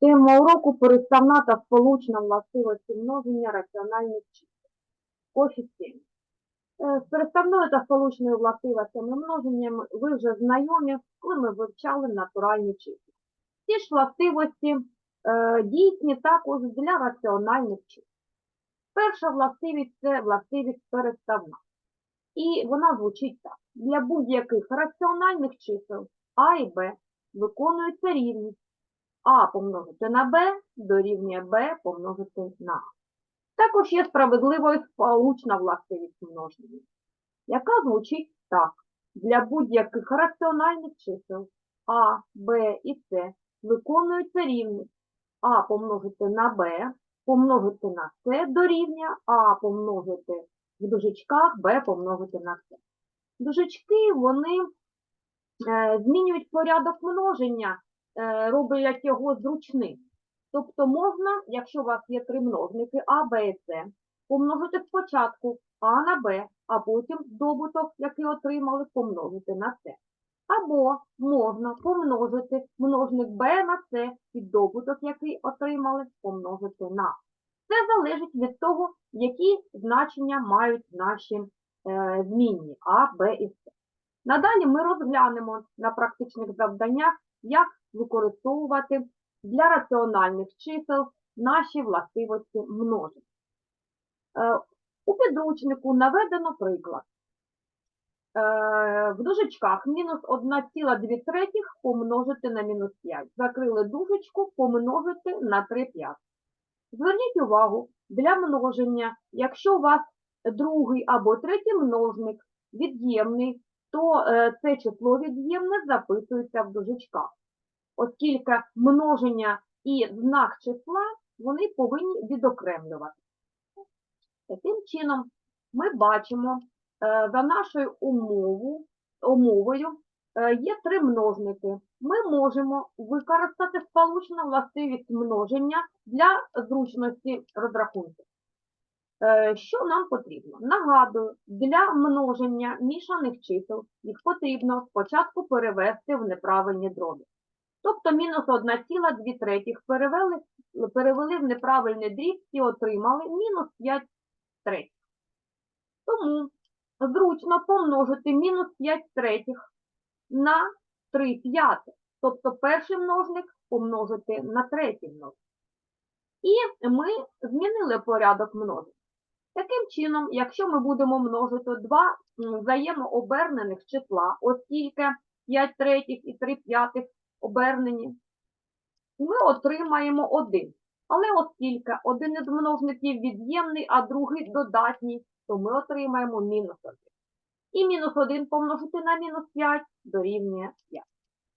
Тема уроку переставна та сполучна властивості множення раціональних чисел. Коефіцієнт. Е, З переставною та сполучною властивостями множення ви вже знайомі, коли ми вивчали натуральні числа. Ці ж властивості е, дійсні також для раціональних чисел. Перша властивість це властивість переставна. І вона звучить так. Для будь-яких раціональних чисел А і Б виконується рівність а помножити на Б дорівнює Б помножити на А. Також є справедливою сполучна властивість множення, яка звучить так. Для будь-яких раціональних чисел А, Б і С виконується рівність А помножити на Б помножити на С дорівнює А помножити в дужечках Б помножити на С. Дужечки, вони е, змінюють порядок множення роблять його зручним. Тобто можна, якщо у вас є три множники А, Б і С, помножити спочатку А на Б, а потім добуток, який отримали, помножити на С. Або можна помножити множник Б на С і добуток, який отримали, помножити на. Це залежить від того, які значення мають наші е, змінні А, Б і С. Надалі ми розглянемо на практичних завданнях, як використовувати для раціональних чисел наші властивості множень. Е, У підручнику наведено приклад. Е, В дужечках мінус 1,2 третіх помножити на мінус 5. Закрили дужечку, помножити на 3 п'ятих. Зверніть увагу, для множення, якщо у вас другий або третій множник від'ємний, то е, це число від'ємне записується в дужечках оскільки множення і знак числа вони повинні відокремлювати. Таким чином, ми бачимо, е, за нашою умову, умовою е, є три множники. Ми можемо використати сполучну властивість множення для зручності розрахунку. Е, Що нам потрібно? Нагадую, для множення мішаних чисел їх потрібно спочатку перевести в неправильні дроби. Тобто мінус 1,2 третіх перевели, перевели в неправильний дріб і отримали мінус 5 третіх. Тому зручно помножити мінус 5 третіх на 3 п'ятих. Тобто перший множник помножити на третій множник. І ми змінили порядок множень. Таким чином, якщо ми будемо множити два взаємообернених числа, оскільки 5 третіх і 3 п'ятих обернені, ми отримаємо 1. Але оскільки один із множників від'ємний, а другий додатній, то ми отримаємо мінус 1. І мінус 1 помножити на мінус 5 дорівнює 5.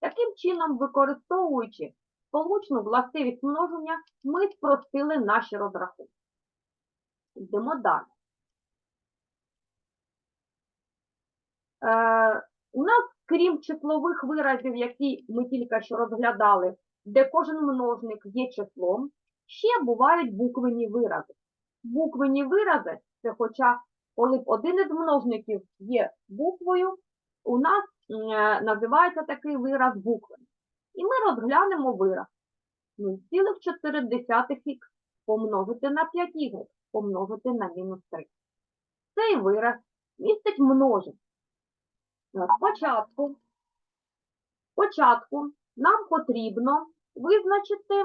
Таким чином, використовуючи сполучну властивість множення, ми спростили наші розрахунки. Йдемо далі. Е, у нас, крім числових виразів, які ми тільки що розглядали, де кожен множник є числом, ще бувають буквені вирази. Буквені вирази це хоча, коли б один із множників є буквою, у нас е, називається такий вираз буквений. І ми розглянемо вираз 0,4х помножити на 5y помножити на мінус 3. Цей вираз містить множення. Спочатку, спочатку нам потрібно визначити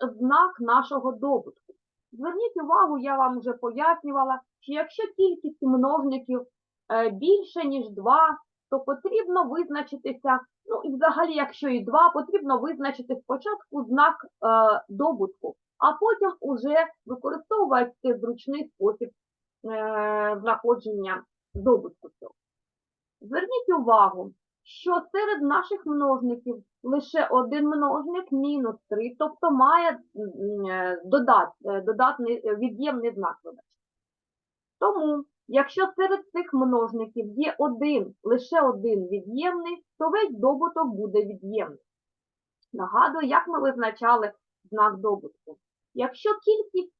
знак нашого добутку. Зверніть увагу, я вам вже пояснювала, що якщо кількість множників е, більше, ніж 2, то потрібно визначитися, ну і взагалі, якщо і 2, потрібно визначити спочатку знак е, добутку, а потім уже використовувати зручний спосіб е, знаходження добутку цього. Зверніть увагу, що серед наших множників лише один множник мінус 3, тобто має е, додат, е, додатний від'ємний знак. вибачте. Тому, якщо серед цих множників є один, лише один від'ємний, то весь добуток буде від'ємний. Нагадую, як ми визначали знак добутку. Якщо кількість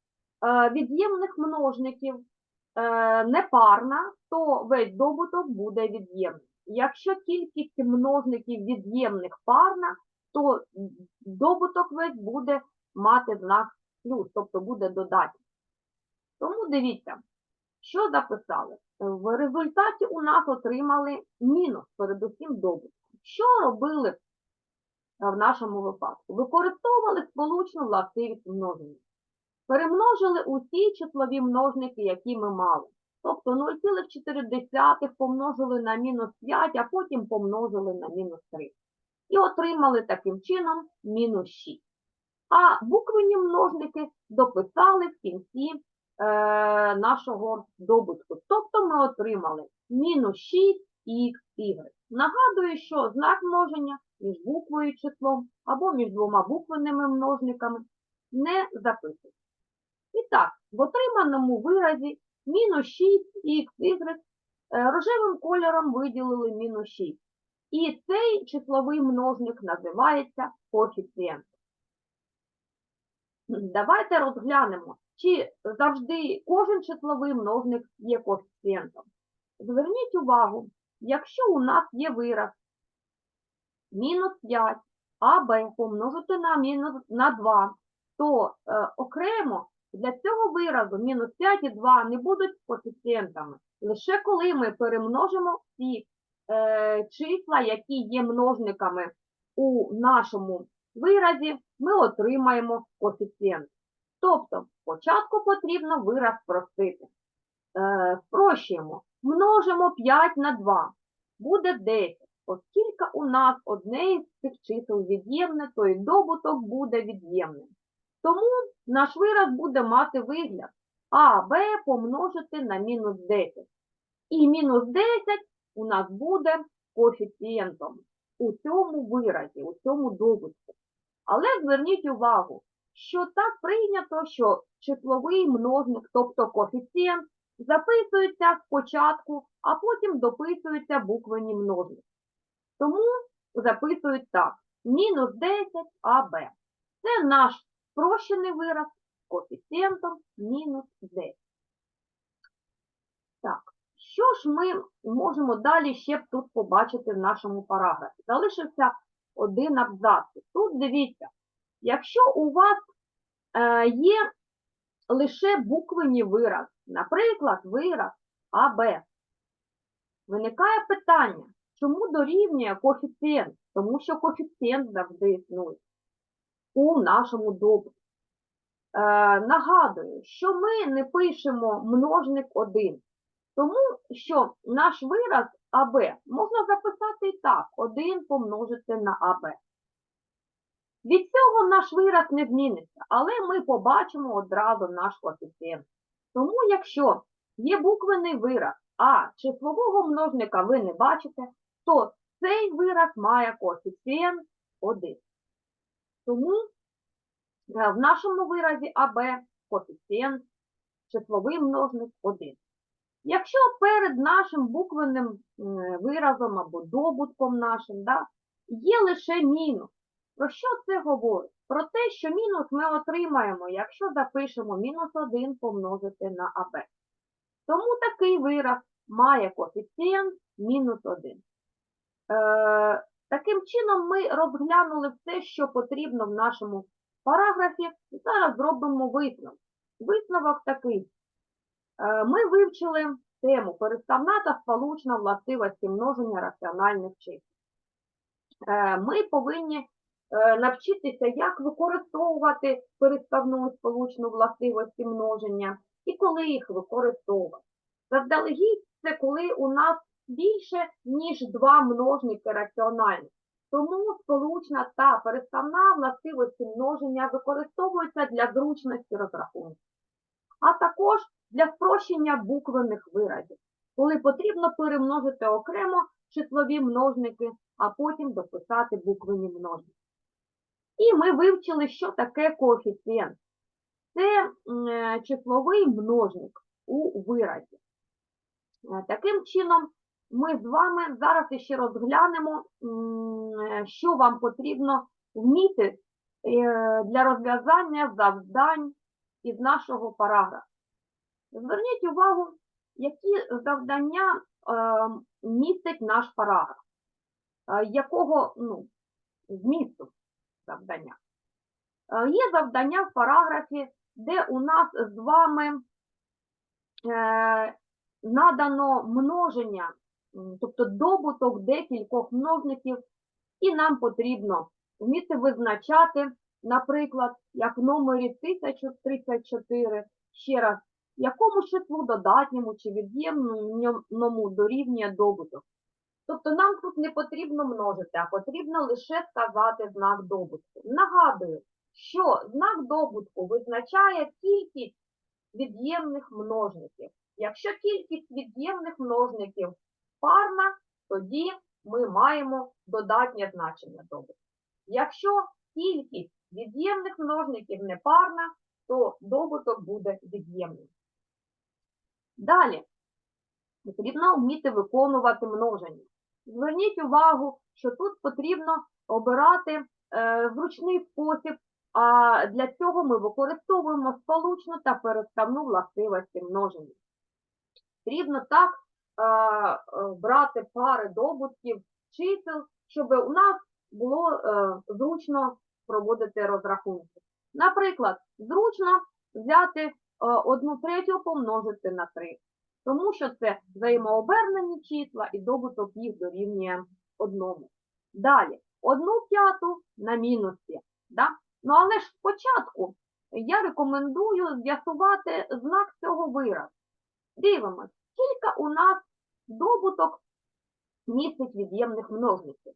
е, від'ємних множників е, непарна, то весь добуток буде від'ємний. Якщо кількість множників від'ємних парна, то добуток весь буде мати знак плюс, тобто буде додатній. Тому дивіться, що записали. В результаті у нас отримали мінус, передусім добутку. Що робили в нашому випадку? Використовували сполучну властивість множення. Перемножили усі числові множники, які ми мали. Тобто 0,4 помножили на мінус 5, а потім помножили на мінус 3. І отримали таким чином мінус 6. А буквені множники дописали в кінці е, нашого добутку. Тобто ми отримали мінус 6х. Нагадую, що знак множення між буквою і числом або між двома буквенними множниками не записується. І так, в отриманому виразі мінус 6х е, рожевим кольором виділили мінус 6. І цей числовий множник називається коефіцієнт. Давайте розглянемо, чи завжди кожен числовий множник є коефіцієнтом. Зверніть увагу, якщо у нас є вираз мінус 5, аб помножити на мінус на 2, то е, окремо для цього виразу мінус 5 і 2 не будуть коефіцієнтами. Лише коли ми перемножимо всі е, числа, які є множниками у нашому виразі, ми отримаємо коефіцієнт. Тобто, спочатку потрібно вираз спростити. Е, спрощуємо. Множимо 5 на 2. Буде 10. Оскільки у нас одне із цих чисел від'ємне, то і добуток буде від'ємним. Тому наш вираз буде мати вигляд А, Б помножити на мінус 10. І мінус 10 у нас буде коефіцієнтом у цьому виразі, у цьому добутку. Але зверніть увагу, що так прийнято, що числовий множник, тобто коефіцієнт, записується спочатку, а потім дописуються буквені множники. Тому записують так, мінус 10 АБ. Це наш спрощений вираз з коефіцієнтом мінус 10. Так, що ж ми можемо далі ще тут побачити в нашому параграфі? Залишився один абзац. Тут дивіться, якщо у вас е, є лише буквені вираз, наприклад, вираз АБ, виникає питання, чому дорівнює коефіцієнт? Тому що коефіцієнт завжди існує у нашому добутку. Е, нагадую, що ми не пишемо множник 1, тому що наш вираз АБ можна записати і так, 1 помножити на АБ. Від цього наш вираз не зміниться, але ми побачимо одразу наш коефіцієнт. Тому, якщо є буквений вираз, а числового множника ви не бачите, то цей вираз має коефіцієнт 1. Тому в нашому виразі АБ коефіцієнт числовий множник 1. Якщо перед нашим буквенним м, виразом або добутком нашим да, є лише мінус, про що це говорить? Про те, що мінус ми отримаємо, якщо запишемо мінус 1 помножити на АБ. Тому такий вираз має коефіцієнт мінус 1. Е, таким чином ми розглянули все, що потрібно в нашому параграфі. І зараз зробимо висновок. Висновок такий. Е, Ми вивчили тему переставна та сполучна властивості множення раціональних чисел. Е, Ми повинні навчитися, як використовувати переставну сполучну властивості множення і коли їх використовувати. Заздалегідь це коли у нас більше, ніж два множники раціональні. Тому сполучна та переставна властивості множення використовуються для зручності розрахунку, а також для спрощення буквених виразів, коли потрібно перемножити окремо числові множники, а потім дописати буквені множники. І ми вивчили, що таке коефіцієнт. Це е, числовий множник у виразі. Е, Таким чином, ми з вами зараз ще розглянемо, е, що вам потрібно вміти для розв'язання завдань із нашого параграфу. Зверніть увагу, які завдання містить наш параграф, якого ну, змісту завдання. Е, Є завдання в параграфі, де у нас з вами е, надано множення, тобто добуток декількох множників, і нам потрібно вміти визначати, наприклад, як в номері 1034, ще раз, якому числу додатньому чи від'ємному дорівнює добуток. Тобто нам тут не потрібно множити, а потрібно лише сказати знак добутку. Нагадую, що знак добутку визначає кількість від'ємних множників. Якщо кількість від'ємних множників парна, тоді ми маємо додатнє значення добутку. Якщо кількість від'ємних множників не парна, то добуток буде від'ємним. Далі потрібно вміти виконувати множення. Зверніть увагу, що тут потрібно обирати е, зручний спосіб, а для цього ми використовуємо сполучну та переставну властивості множення. Потрібно так е, е, брати пари добутків чисел, щоб у нас було е, зручно проводити розрахунки. Наприклад, зручно взяти е, одну третю помножити на 3, тому що це взаємообернені числа і добуток їх дорівнює одному. Далі, одну п'яту на мінус 5. Да? Ну але ж спочатку я рекомендую з'ясувати знак цього виразу. Дивимось, скільки у нас добуток містить від'ємних множників.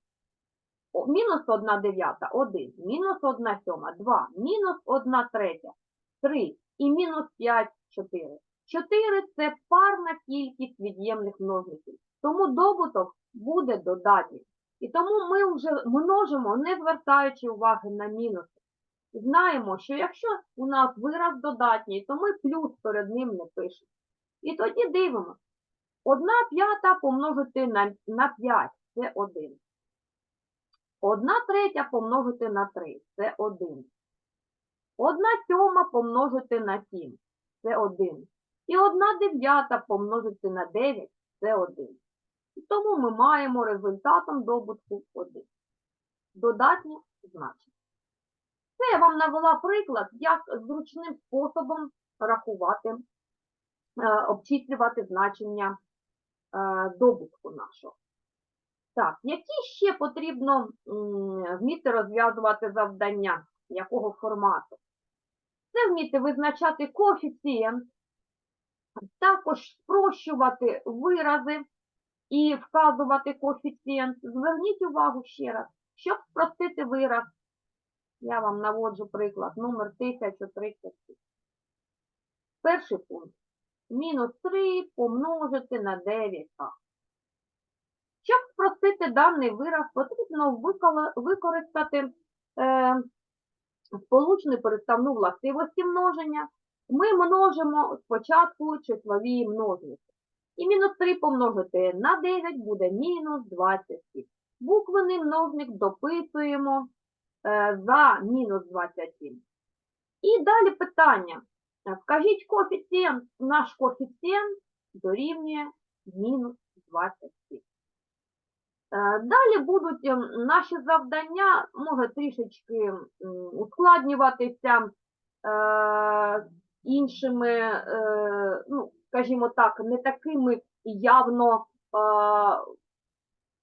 Мінус 1 дев'ята – 1, мінус 1 сьома – 2, мінус 1 третя – 3 і мінус 5 – 4. 4 – це парна кількість від'ємних множників, тому добуток буде додатній. І тому ми вже множимо, не звертаючи уваги на мінуси. Знаємо, що якщо у нас вираз додатній, то ми плюс перед ним не пишемо. І тоді дивимося. 1 п'ята помножити на, на 5 – це 1. 1 третя помножити на 3 – це 1. 1 сьома помножити на 7 – це 1. І 1 дев'ята помножити на 9 – це 1. І тому ми маємо результатом добутку 1. Додатнє значення. Це я вам навела приклад, як зручним способом рахувати, е, обчислювати значення е, добутку нашого. Так, які ще потрібно вміти розв'язувати завдання, якого формату? Це вміти визначати коефіцієнт, також спрощувати вирази і вказувати коефіцієнт. Зверніть увагу ще раз, щоб спростити вираз, я вам наводжу приклад, номер 1036. Перший пункт. Мінус 3 помножити на 9а. Щоб спростити даний вираз, потрібно використати е, сполучну переставну властивості множення. Ми множимо спочатку числові множники. І мінус 3 помножити на 9 буде мінус 27. Буквений множник дописуємо е, за мінус 27. І далі питання. Вкажіть коефіцієнт. Наш коефіцієнт дорівнює мінус 27. Е, Далі будуть ем, наші завдання, може трішечки ускладнюватися е, іншими, е, ну, скажімо так, не такими явно е,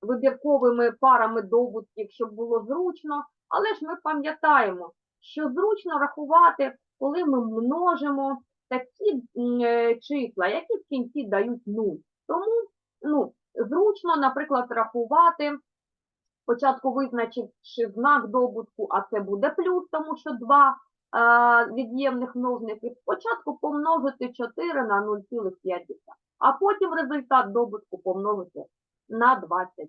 вибірковими парами добутків, щоб було зручно, але ж ми пам'ятаємо, що зручно рахувати, коли ми множимо такі е, числа, які в кінці дають 0. Тому, ну, зручно, наприклад, рахувати, спочатку визначивши знак добутку, а це буде плюс, тому що два а, від'ємних множників, спочатку помножити 4 на 0,5, а потім результат добутку помножити на 23.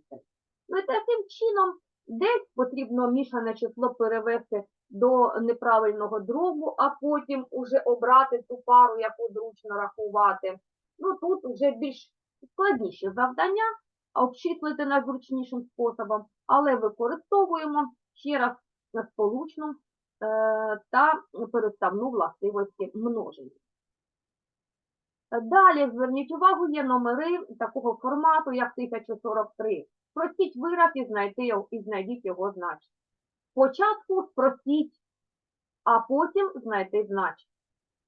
Ну і таким чином десь потрібно мішане число перевести до неправильного дробу, а потім уже обрати ту пару, яку зручно рахувати. Ну тут вже більш складніші завдання, обчислити найзручнішим способом, але використовуємо ще раз сполучну е, та переставну властивості множення. Далі, зверніть увагу, є номери такого формату, як 1043. Спростіть вираз і, знайти, і знайдіть його значення. Спочатку спростіть а потім знайти значення.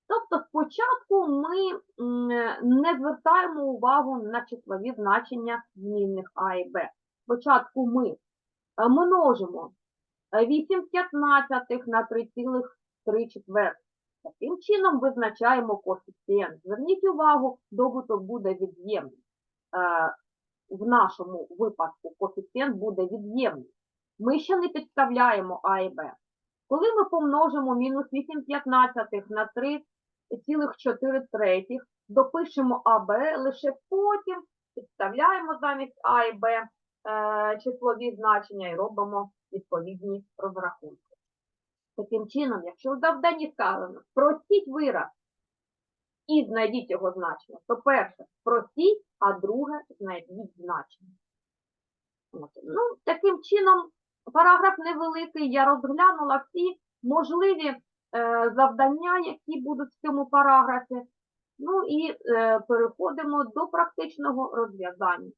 Тобто спочатку ми не звертаємо увагу на числові значення змінних А і Б. Спочатку ми е, множимо е, 8 п'ятнадцятих на 3,3 четвертих. Таким чином визначаємо коефіцієнт. Зверніть увагу, добуток буде від'ємний. Е, В нашому випадку коефіцієнт буде від'ємний. Ми ще не підставляємо А і Б. Коли ми помножимо мінус 8 п'ятнадцятих на 3,4 третіх, допишемо АБ, лише потім підставляємо замість А і Б числові значення і робимо відповідні розрахунки. Таким чином, якщо в завданні сказано, простіть вираз і знайдіть його значення, то перше простіть, а друге знайдіть значення. От. Ну, таким чином, параграф невеликий, я розглянула всі можливі е, завдання, які будуть в цьому параграфі. Ну і е, переходимо до практичного розв'язання.